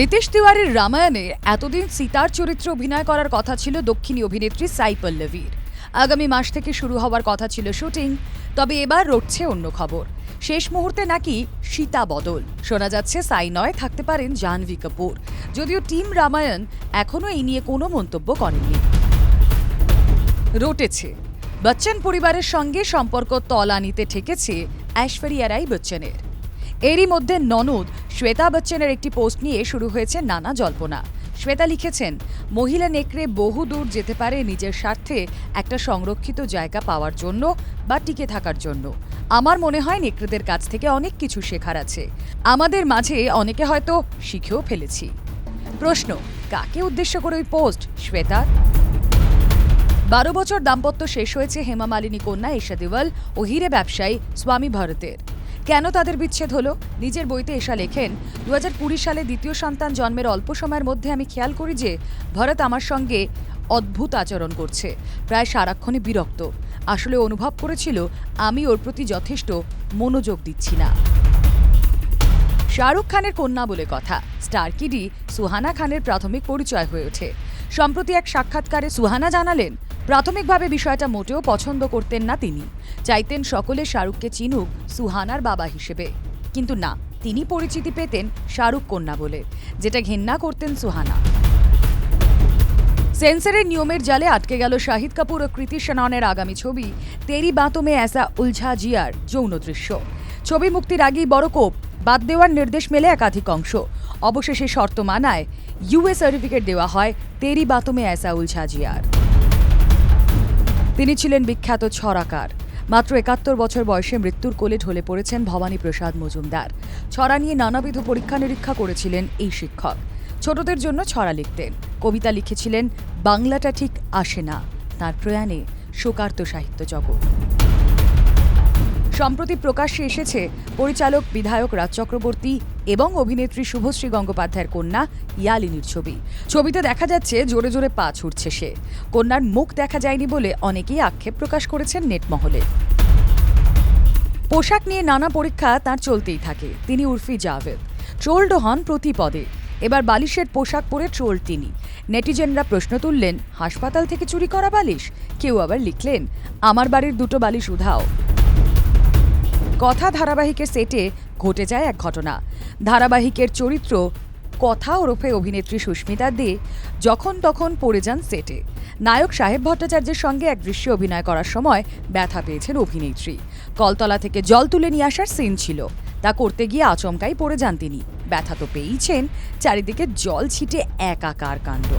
নীতিশ তিওয়ারির রামায়ণে এতদিন সীতার চরিত্রে অভিনয় করার কথা ছিল দক্ষিণী অভিনেত্রী সাই পল্লবীর আগামী মাস থেকে শুরু হওয়ার কথা ছিল শুটিং, তবে এবার রটছে অন্য খবর। শেষ মুহূর্তে নাকি সীতা বদল। শোনা যাচ্ছে সাই নয় থাকতে পারেন জাহ্নবী কাপুর। যদিও টিম রামায়ণ এখনও এই নিয়ে কোনো মন্তব্য করেননি রটেছে। বচ্চন পরিবারের সঙ্গে সম্পর্ক তলানিতে ঠেকেছে ঐশ্বরিয়া রাই বচ্চনের। এরই মধ্যে ননদ শ্বেতা বচ্চনের একটি পোস্ট নিয়ে শুরু হয়েছে নানা জল্পনা। শ্বেতা লিখেছেন, মহিলা নেকড়ে বহু দূর যেতে পারে নিজের স্বার্থে একটা সংরক্ষিত জায়গা পাওয়ার জন্য বা টিকে থাকার জন্য। আমার মনে হয় নেকড়েদের কাছ থেকে অনেক কিছু শেখার আছে। আমাদের মাঝে অনেকে হয়তো শিখেও ফেলেছি। প্রশ্ন, কাকে উদ্দেশ্য করে ওই পোস্ট শ্বেতার বারো বছর দাম্পত্য শেষ হয়েছে হেমা মালিনী কন্যা এশা দেওয়াল ও হিরে ব্যবসায়ী স্বামী ভারতের। কেন তাদের বিচ্ছেদ হলো? নিজের বইতে এসা লেখেন দু সালে দ্বিতীয় সন্তান জন্মের অল্প সময়ের মধ্যে আমি খেয়াল করি যে ভরত আমার সঙ্গে অদ্ভুত আচরণ করছে, প্রায় সারাক্ষণে বিরক্ত। আসলে অনুভব করেছিল আমি ওর প্রতি যথেষ্ট মনোযোগ দিচ্ছি না। শাহরুখ খানের কন্যা বলে কথা স্টার কিডি সুহানা খানের প্রাথমিক পরিচয় হয়ে ওঠে। সম্প্রতি এক সাক্ষাৎকারে সুহানা জানালেন প্রাথমিকভাবে বিষয়টা মোটেও পছন্দ করতেন না তিনি। চাইতেন সকলে শাহরুখকে চিনুক সুহানার বাবা হিসেবে। কিন্তু না, তিনি পরিচিতি পেতেন শাহরুখ কন্যা বলে, যেটা ঘেন্না করতেন সুহানা। সেন্সরের নিয়মের জালে আটকে গেল শাহিদ কাপুর ও কৃতি সেননের আগামী ছবি, তেরি বাতমে অ্যাসা উলঝা জিয়ার যৌন দৃশ্য। ছবি মুক্তির আগেই বড় কোপ, বাদ দেওয়ার নির্দেশ মেলে একাধিক অংশ। অবশেষে শর্ত মানায় ইউএ সার্টিফিকেট দেওয়া হয় তেরি বাতমে অ্যাসা উলঝা জিয়ার। তিনি ছিলেন বিখ্যাত ছড়াকার। মাত্র একাত্তর বছর বয়সে মৃত্যুর কোলে ঢলে পড়েছেন ভবানী প্রসাদ মজুমদার। ছড়া নিয়ে নানাবিধ পরীক্ষা নিরীক্ষা করেছিলেন এই শিক্ষক। ছোটদের জন্য ছড়া লিখতেন। কবিতা লিখেছিলেন, বাংলাটা ঠিক আসে না। তার প্রয়াণে শোকার্ত সাহিত্য জগৎ। সম্প্রতি প্রকাশ্যে এসেছে পরিচালক, বিধায়ক রাজ চক্রবর্তী এবং অভিনেত্রী শুভশ্রী গঙ্গোপাধ্যায়ের কন্যা ইয়ালিনীর ছবি। ছবিতে দেখা যাচ্ছে জোরে জোরে পা ছুটছে সে। কন্যার মুখ দেখা যায়নি বলে অনেকেই আক্ষেপ প্রকাশ করেছেন নেটমহলে। পোশাক নিয়ে নানা পরীক্ষা তার চলতেই থাকে। তিনি উর্ফি জাভেদ। ট্রোল্ড হন প্রতি পদে। এবার বালিশের পোশাক পরে ট্রোল তিনি। নেটিজেনরা প্রশ্ন তুললেন, হাসপাতাল থেকে চুরি করা বালিশ? কেউ আবার লিখলেন, আমার বাড়ির দুটো বালিশ উধাও। কথা ধারাবাহিকের সেটে ঘটে যায় এক ঘটনা। ধারাবাহিকের চরিত্র কথা ওরফে অভিনেত্রী সুস্মিতা দে যখন তখন পড়ে যান সেটে। নায়ক সাহেব ভট্টাচার্যের সঙ্গে এক দৃশ্যে অভিনয় করার সময় ব্যথা পেয়েছেন অভিনেত্রী। কলতলা থেকে জল তুলে নিয়ে আসার সিন ছিল। তা করতে গিয়ে আচমকাই পড়ে যান তিনি। ব্যথা তো পেয়েইছেন, চারিদিকে জল ছিটে একাকার কাণ্ড।